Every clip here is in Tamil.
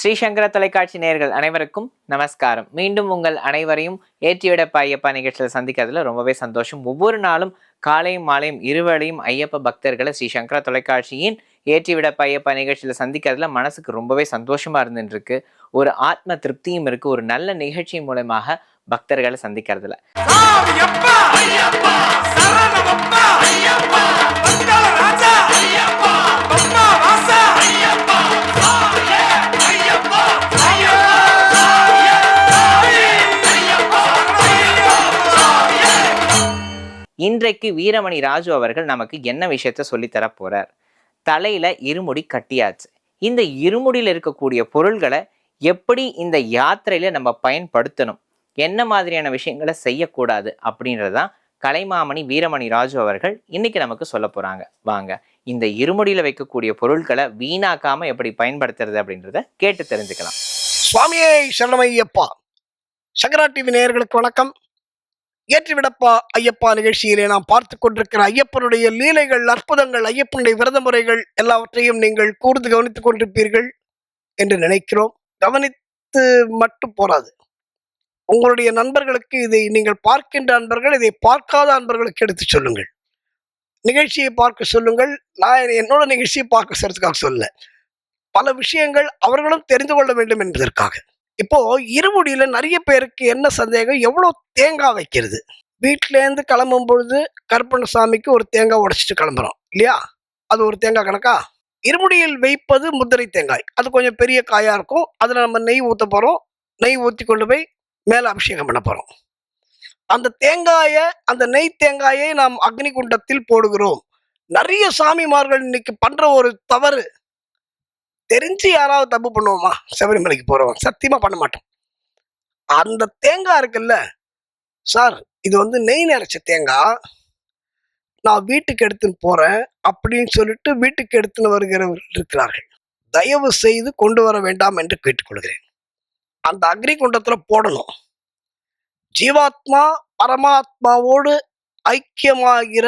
ஸ்ரீசங்கர தொலைக்காட்சி நேயர்கள் அனைவருக்கும் நமஸ்காரம். மீண்டும் உங்கள் அனைவரையும் ஏற்றிவிட ஐயப்பா நிகழ்ச்சியில் சந்திக்கிறதுல ரொம்பவே சந்தோஷம். ஒவ்வொரு நாளும் காலையும் மாலையும் இருவேளையும் ஐயப்ப பக்தர்களை ஸ்ரீ சங்கர தொலைக்காட்சியின் ஏற்றிவிட ஐயப்பா நிகழ்ச்சியில் சந்திக்கிறதுல மனசுக்கு ரொம்பவே சந்தோஷமா இருந்துருக்கு ஒரு ஆத்ம திருப்தியும் இருக்கு. ஒரு நல்ல நிகழ்ச்சி மூலமாக பக்தர்களை சந்திக்கிறதுல. இன்றைக்கு வீரமணி ராஜு அவர்கள் நமக்கு என்ன விஷயத்த சொல்லித்தர போறார்? தலையில இருமுடி கட்டியாச்சு. இந்த இருமுடியில் இருக்கக்கூடிய பொருள்களை எப்படி இந்த யாத்திரையில நம்ம பயன்படுத்தணும்? என்ன மாதிரியான விஷயங்களை செய்யக்கூடாது? அப்படின்றதான் கலைமாமணி வீரமணி ராஜு அவர்கள் இன்னைக்கு நமக்கு சொல்ல போறாங்க. வாங்க இந்த இருமுடியில வைக்கக்கூடிய பொருட்களை வீணாக்காம எப்படி பயன்படுத்துறது அப்படின்றத கேட்டு தெரிஞ்சுக்கலாம். சுவாமியே சரணமையப்பா. சங்கரா டிவி நேயர்களுக்கு வணக்கம். ஏற்றிவிடப்பா ஐயப்பா நிகழ்ச்சியிலே நாம் பார்த்து கொண்டிருக்கிற ஐயப்பனுடைய லீலைகள் அற்புதங்கள் ஐயப்பனுடைய விரத முறைகள் எல்லாவற்றையும் நீங்கள் கூர்ந்து கவனித்துக் கொண்டிருப்பீர்கள் என்று நினைக்கிறோம். கவனித்து மட்டும் போராது உங்களுடைய நண்பர்களுக்கு இதை நீங்கள் பார்க்கின்ற அன்பர்கள் இதை பார்க்காத அன்பர்களுக்கு எடுத்து சொல்லுங்கள். நிகழ்ச்சியை பார்க்க சொல்லுங்கள். நான் என்னோட நிகழ்ச்சியை பார்க்க சொல்றதுக்காக சொல்ல பல விஷயங்கள் அவர்களும் தெரிந்து கொள்ள வேண்டும் என்பதற்காக. இப்போ இருமுடியில நிறைய பேருக்கு என்ன சந்தேகம்? எவ்வளோ தேங்காய் வைக்கிறது? வீட்டிலேருந்து கிளம்பும் பொழுது கருப்பண்ணசாமிக்கு ஒரு தேங்காய் உடைச்சிட்டு கிளம்புறோம் இல்லையா? அது ஒரு தேங்காய் கணக்கா? இருமுடியில் வைப்பது முத்திரை தேங்காய். அது கொஞ்சம் பெரிய காயாக இருக்கும். அதில் நம்ம நெய் ஊற்ற போகிறோம் நெய் ஊற்றி கொண்டு போய் மேலே அபிஷேகம் பண்ண போகிறோம் அந்த தேங்காயை அந்த நெய் தேங்காயை நாம் அக்னி குண்டத்தில் போடுகிறோம். நிறைய சாமிமார்கள் இன்னைக்கு பண்ணுற ஒரு தவறு. தெரிஞ்சு யாராவது தப்பு பண்ணுவோமா? சபரிமலைக்கு போகிறவன் சத்தியமாக பண்ண மாட்டோம் அந்த தேங்காய் இருக்குல்ல? சார் இது வந்து நெய் நிறைச்ச தேங்காய் நான் வீட்டுக்கு எடுத்துன்னு போகிறேன் அப்படின்னு சொல்லிட்டு வீட்டுக்கு எடுத்துன்னு வருகிறவர்கள் இருக்கிறார்கள். தயவு செய்து கொண்டு வர வேண்டாம் என்று கேட்டுக்கொள்கிறேன். அந்த அக்னிகுண்டத்தில் போடணும். ஜீவாத்மா பரமாத்மாவோடு ஐக்கியமாகிற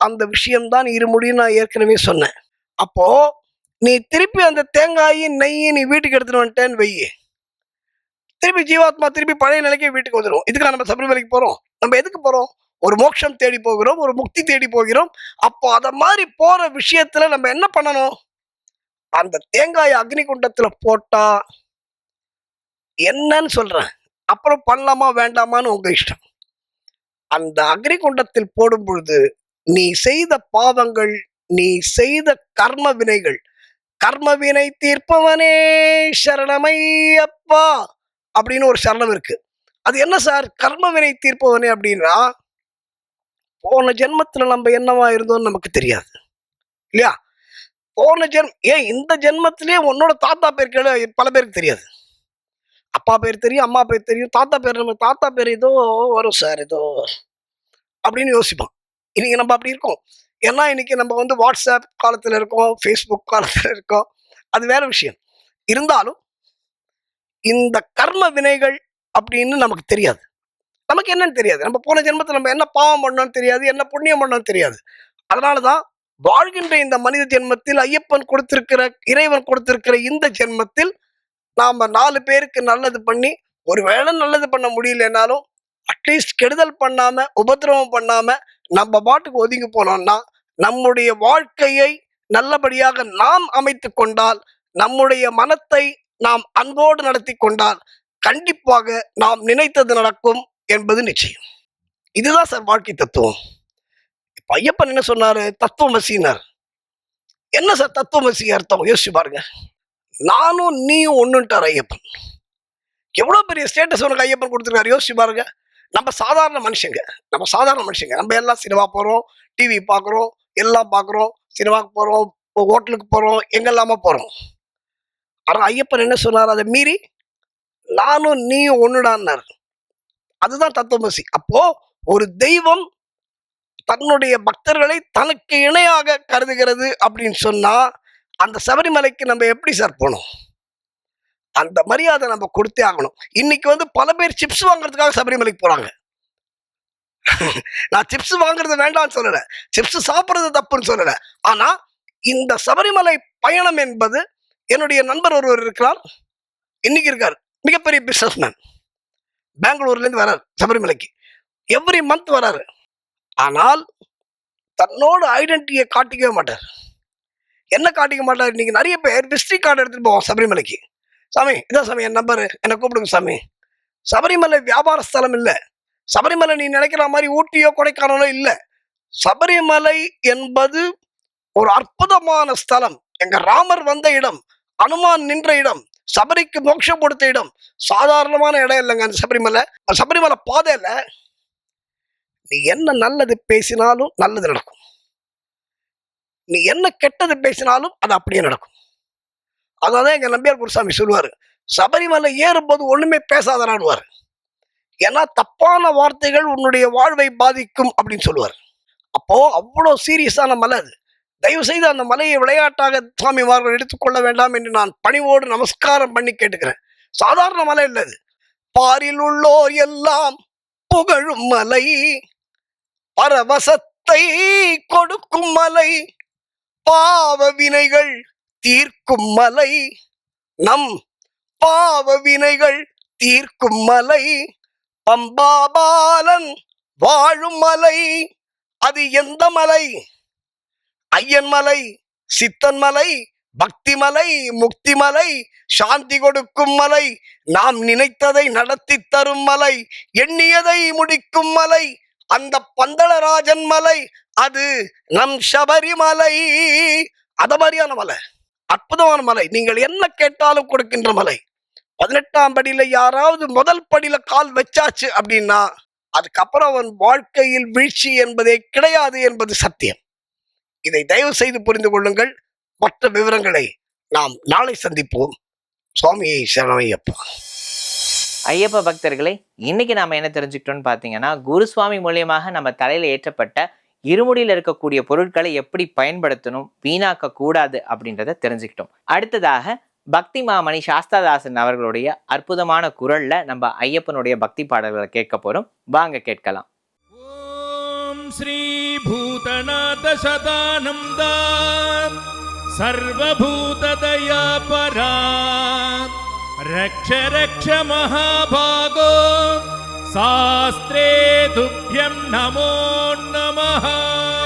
அந்த விஷயம்தான் இருமுடியும் நான் ஏற்கனவே சொன்னேன். அப்போது நீ திருப்பி அந்த தேங்காயும் நெய்யும் நீ வீட்டுக்கு எடுத்துட்டு வந்துட்டேன்னு வெய்யி திருப்பி ஜீவாத்மா திருப்பி பழைய நிலைக்கே வீட்டுக்கு வந்துடும் இதுக்கு நம்ம சபரிமலைக்கு போகிறோம் நம்ம எதுக்கு போகிறோம் ஒரு மோட்சம் தேடி போகிறோம் ஒரு முக்தி தேடி போகிறோம். அப்போ அதை மாதிரி போகிற விஷயத்தில் நம்ம என்ன பண்ணணும்? அந்த தேங்காய் அக்னி குண்டத்தில் போட்டா என்னன்னு சொல்கிறேன் அப்புறம் பண்ணலாமா வேண்டாமான்னு உங்க இஷ்டம். அந்த அக்னி குண்டத்தில் போடும் பொழுது நீ செய்த பாவங்கள் நீ செய்த கர்ம வினைகள் கர்மவினை தீர்ப்பவனே சரணமையப்பா அப்படின்னு ஒரு சரணம் இருக்கு. அது என்ன சார்? கர்ம வினை தீர்ப்பவனே அப்படின்னா போன ஜென்மத்தில் நம்ம என்னவா இருந்தோம்னு நமக்கு தெரியாது. இல்லையா? போன ஜென்ம ஏன் இந்த ஜென்மத்திலே உன்னோட தாத்தா பேர் கேளு பல பேருக்கு தெரியாது. அப்பா பேர் தெரியும் அம்மா பேர் தெரியும் தாத்தா பேர் நம்ம தாத்தா பேர் ஏதோ வரும் சார் ஏதோ. அப்படின்னு யோசிப்போம் இன்னைக்கு நம்ம அப்படி இருக்கோம். ஏன்னா இன்னைக்கு நம்ம வந்து வாட்ஸ்அப் காலத்தில் இருக்கோம் ஃபேஸ்புக் காலத்தில் இருக்கோம். அது வேற விஷயம். இருந்தாலும் இந்த கர்ம வினைகள் அப்படின்னு நமக்கு தெரியாது. நமக்கு என்னன்னு தெரியாது. நம்ம போன ஜென்மத்தில் நம்ம என்ன பாவம் பண்ணோம்னு தெரியாது என்ன புண்ணியம் பண்ணோம்னு தெரியாது. அதனால தான் வாழ்கின்ற இந்த மனித ஜென்மத்தில் ஐயப்பன் கொடுத்திருக்கிற இறைவன் கொடுத்திருக்கிற இந்த ஜென்மத்தில் நாம் நாலு பேருக்கு நல்லது பண்ணி ஒருவேளை நல்லது பண்ண முடியலனாலும் அட்லீஸ்ட் கெடுதல் பண்ணாமல் உபத்திரவம் பண்ணாமல் நம்ம பாட்டுக்கு ஒதுங்கி போனோம்னா நம்முடைய வாழ்க்கையை நல்லபடியாக நாம் அமைத்து கொண்டால் நம்முடைய மனத்தை நாம் அன்போடு நடத்தி கொண்டால் கண்டிப்பாக நாம் நினைத்தது நடக்கும் என்பது நிச்சயம். இதுதான் சார் வாழ்க்கை தத்துவம். இப்ப ஐயப்பன் என்ன சொன்னாரு? தத்துவமசினார் என்ன சார் தத்துவமசி அர்த்தம்? யோசிச்சு பாருங்க. நானும் நீயும் ஒன்றுன்ட்டார் ஐயப்பன். எவ்வளவு பெரிய ஸ்டேட்டஸ் உனக்கு ஐயப்பன் கொடுத்துருக்காரு? யோசிச்சு பாருங்க. நம்ம சாதாரண மனுஷங்க. நம்ம சாதாரண மனுஷங்க. நம்ம எல்லாம் சினிமா போறோம் டிவி பார்க்குறோம் எல்லாம் பார்க்குறோம் சினிமாவுக்கு போகிறோம் ஹோட்டலுக்கு போகிறோம் எங்கெல்லாமோ போகிறோம் ஆனால் ஐயப்பன் என்ன சொன்னார்? அதை மீறி நானும் நீயும் ஒன்றுடான்னார் அதுதான் தத்துவமசி. அப்போ ஒரு தெய்வம் தன்னுடைய பக்தர்களை தனக்கு இணையாக கருதுகிறது அப்படின்னு சொன்னால் அந்த சபரிமலைக்கு நம்ம எப்படி சார் போனோம் அந்த மரியாதை நம்ம கொடுத்தே ஆகணும். இன்னைக்கு வந்து பல பேர் சிப்ஸ் வாங்குறதுக்காக சபரிமலைக்கு போகிறாங்க நான் சிப்ஸ் வாங்குறது வேண்டாம்னு சொல்லல. சிப்ஸ் சாப்பிட்றது தப்புன்னு சொல்லல. ஆனா இந்த சபரிமலை பயணம் என்பது என்னுடைய நண்பர் ஒருவர் இருக்கிறார். இன்னைக்கு இருக்கார். மிகப்பெரிய பிசினஸ் மேன் பெங்களூர்லேருந்து வராரு சபரிமலைக்கு. எவ்ரி மந்த் வராரு. ஆனால் தன்னோட ஐடென்டிட்டியை காட்டிக்கவே மாட்டார். என்ன காட்டிக்க மாட்டார்? இன்றைக்கி நிறைய பேர் விசிட்டிங் கார்டு எடுத்துகிட்டு போவோம் சபரிமலைக்கு. சாமி இதான் சாமி என் நம்பர் என்னை கூப்பிடுங்க சாமி. சபரிமலை வியாபார ஸ்தலம் இல்லை. சபரிமலை நீ நினைக்கிற மாதிரி ஊட்டியோ கொடைக்கானலோ இல்லை. சபரிமலை என்பது ஒரு அற்புதமான ஸ்தலம். எங்க ராமர் வந்த இடம் அனுமான் நின்ற இடம் சபரிக்கு மோட்சம் கொடுத்த இடம் சாதாரணமான இடம் இல்லைங்க அந்த சபரிமலை. சபரிமலை பாதையில நீ என்ன நல்லது பேசினாலும் நல்லது நடக்கும். நீ என்ன கெட்டது பேசினாலும் அது அப்படியே நடக்கும். அதான் எங்க நம்பியார் குருசாமி சொல்லுவார் சபரிமலை ஏறும்போது ஒண்ணுமே பேசாதனாடுவார் ஏன்னா தப்பான வார்த்தைகள் உன்னுடைய வாழ்வை பாதிக்கும் அப்படின்னு சொல்லுவார். அப்போ அவ்வளோ சீரியஸான மலை அது. தயவு செய்து அந்த மலையை விளையாட்டாக சுவாமிமார்கள் எடுத்துக்கொள்ள வேண்டாம் என்று நான் பணிவோடு நமஸ்காரம் பண்ணி கேட்டுக்கிறேன். சாதாரண மலை இல்லை அது. பாரில் உள்ளோர் எல்லாம் புகழும் மலை. பரவசத்தை கொடுக்கும் மலை. பாவ வினைகள் தீர்க்கும் மலை. நம் பாவ வினைகள் தீர்க்கும் மலை. பம்பாபாலன் வாழும் மலை. அது எந்த மலை? ஐயன் மலை சித்தன் மலை பக்தி மலை முக்தி மலை சாந்தி கொடுக்கும் மலை. நாம் நினைத்ததை நடத்தி தரும் மலை. எண்ணியதை முடிக்கும் மலை. அந்த பந்தளராஜன் மலை. அது நம் சபரிமலை. அத மாதிரியான மலை. அற்புதமான மலை. நீங்கள் என்ன கேட்டாலும் கொடுக்கின்ற மலை. பதினெட்டாம் படியில யாராவது முதல் படியில கால் வச்சாச்சு அப்படின்னா அதுக்கப்புறம் அவன் வாழ்க்கையில் வீழ்ச்சி என்பதே கிடையாது என்பது சத்தியம். இதை தயவு செய்து புரிந்து கொள்ளுங்கள். மற்ற விவரங்களை நாம் நாளை சந்திப்போம். சுவாமியை சரணையப்பா ஐயப்ப பக்தர்களே இன்னைக்கு நாம என்ன தெரிஞ்சுக்கிட்டோம்னு பார்த்தீங்கன்னா குருசுவாமி மூலியமாக நம்ம தலையில ஏற்றப்பட்ட இருமுடியில் இருக்கக்கூடிய பொருட்களை எப்படி பயன்படுத்தணும் வீணாக்க கூடாது அப்படின்றத தெரிஞ்சுக்கிட்டோம். அடுத்ததாக பக்தி மாமணி சாஸ்தாதாசன் அவர்களுடைய அற்புதமான குரல்ல நம்ம ஐயப்பனுடைய பக்தி பாடல்களை கேட்க போறோம். வாங்க கேட்கலாம். ஓம் ஸ்ரீ பூதநாத சதானந்தா சர்வபூததயா பரா. ரக்ஷ ரக்ஷ மகாபாகோ. சாஸ்திரே துப்பியம் நமோ நமஹா.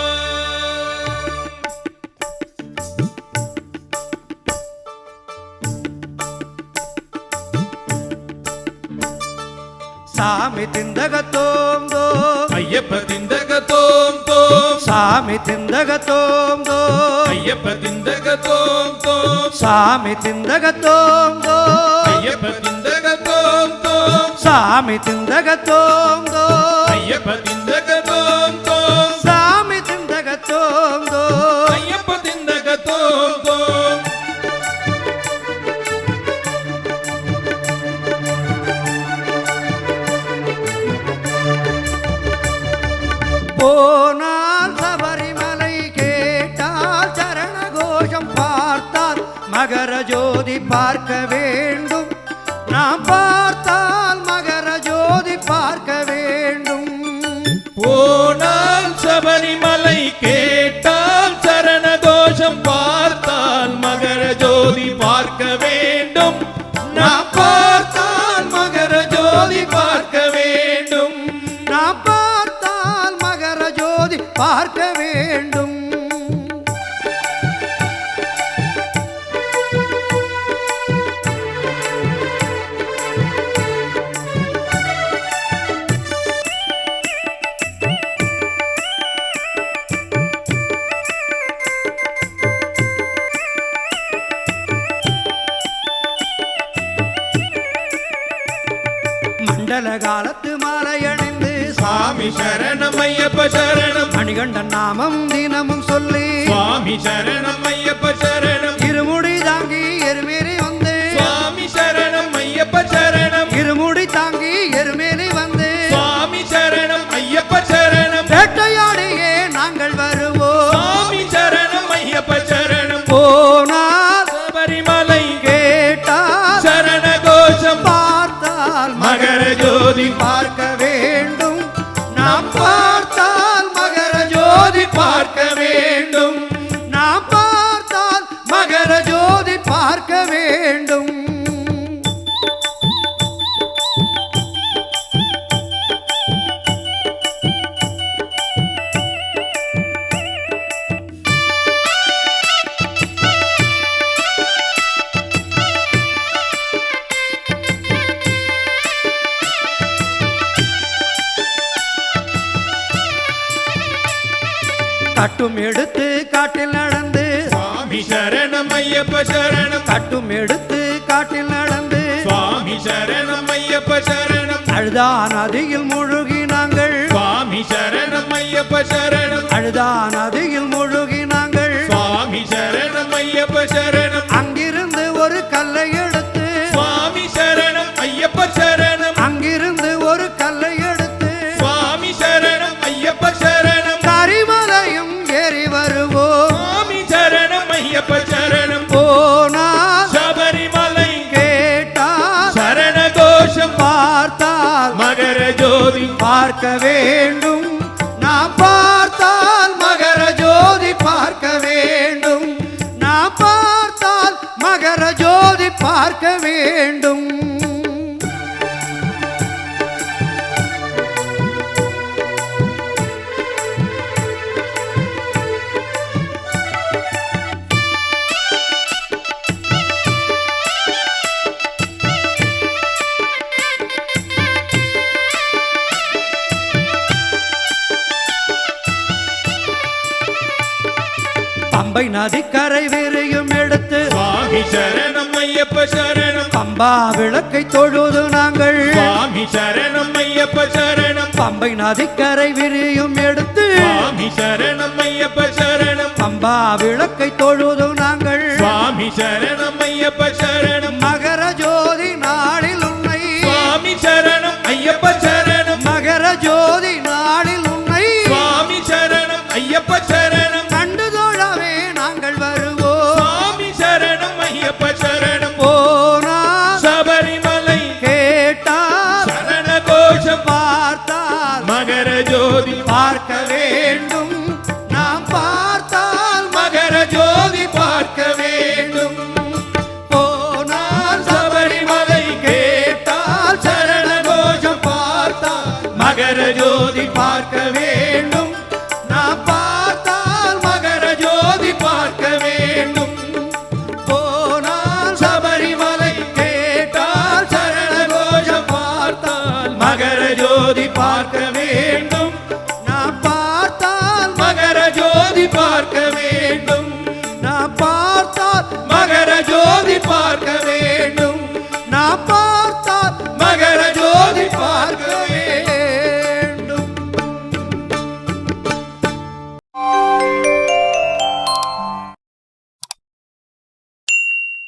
சாமி திந்தக தோம் தோம் ஐயப்ப திந்தக தோம் தோம் சாமி திந்தக தோம் தோம் ஐயப்ப திந்தக தோம் தோம் சாமி திந்தக தோம் தோம் ஐயப்ப திந்தக தோம் தோம் சாமி திந்தக தோம் தோம் ஐயப்ப ஜோதி காலத்து மாலை அணிந்து சுவாமி சரணம் ஐயப்ப சரணம். மணிகண்டன் நாமம் தினமும் சொல்லி சுவாமி சரணம் ஐயப்ப சரணம். இருமுடி தாங்கி எருமேலி வந்து சுவாமி சரணம் ஐயப்ப சரணம். இருமுடி தாங்கி கட்டும் எடுத்து காட்டில் நடந்து. சுவாமி சரணம் ஐயப்ப சரணம். கட்டும் எடுத்து காட்டில் நடந்து. சுவாமி சரணம் ஐயப்ப சரணம். அழுதா நதியில் முழுகி நாங்கள். சுவாமி சரணம் ஐயப்ப சரணம். அழுதா நதியில் முழுகி நாங்கள். சுவாமி சரணம் ஐயப்ப சரணம். அங்கிருந்து பார்க்க வேண்டும். நாம் பார்த்தால் மகர ஜோதி பார்க்க வேண்டும். நாம் பார்த்தால் மகர ஜோதி பார்க்க வேண்டும். பம்பை நதிக்கரை விரியும் எடுத்து சுவாமி சரணம் ஐயப்ப சரணம். பம்பா விளக்கை தொழுது நாங்கள். சுவாமி சரணம் ஐயப்ப சரணம். பம்பை நதிக்கரை விரியும் எடுத்து சுவாமி சரணம் ஐயப்ப சரணம். பம்பா விளக்கை தொழுது நாங்கள். சுவாமி சரணம் ஐயப்ப சரணம். மகர பார்க்க வேண்டும். நான் பார்த்தால் மகர ஜோதி பார்க்க வேண்டும். போனால் சபரிமலை கேட்டால் சரண கோஷம் பார்த்தால் மகர ஜோதி பார்க்க வேண்டும்.